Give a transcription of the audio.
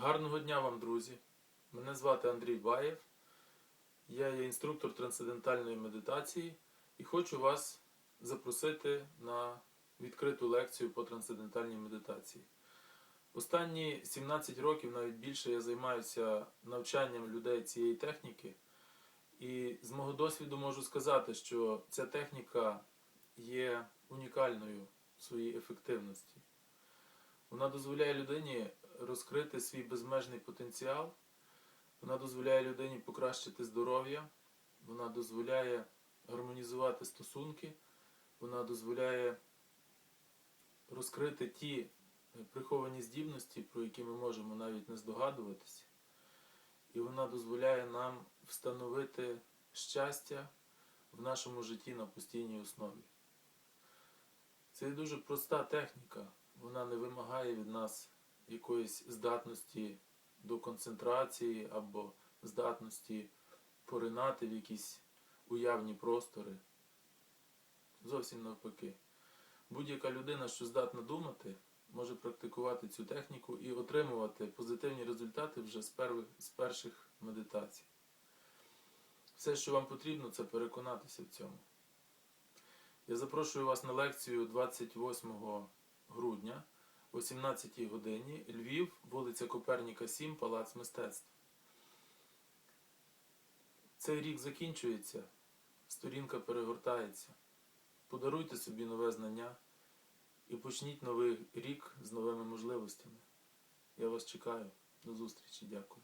Гарного дня вам, друзі! Мене звати Андрій Баєв. Я є інструктор трансцендентальної медитації і хочу вас запросити на відкриту лекцію по трансцендентальній медитації. Останні 17 років, навіть більше, я займаюся навчанням людей цієї техніки. І з мого досвіду можу сказати, що ця техніка є унікальною в своїй ефективності. Вона дозволяє людині розкрити свій безмежний потенціал, вона дозволяє людині покращити здоров'я, вона дозволяє гармонізувати стосунки, вона дозволяє розкрити ті приховані здібності, про які ми можемо навіть не здогадуватися. І вона дозволяє нам встановити щастя в нашому житті на постійній основі. Це дуже проста техніка. Вона не вимагає від нас якоїсь здатності до концентрації або здатності поринати в якісь уявні простори. Зовсім навпаки. Будь-яка людина, що здатна думати, може практикувати цю техніку і отримувати позитивні результати вже з, первих, з перших медитацій. Все, що вам потрібно, це переконатися в цьому. Я запрошую вас на лекцію 28 грудня о 17 годині. Львів, вулиця Коперніка, 7, Палац мистецтв. Цей рік закінчується, сторінка перегортається. Подаруйте собі нове знання і почніть новий рік з новими можливостями. Я вас чекаю. До зустрічі. Дякую.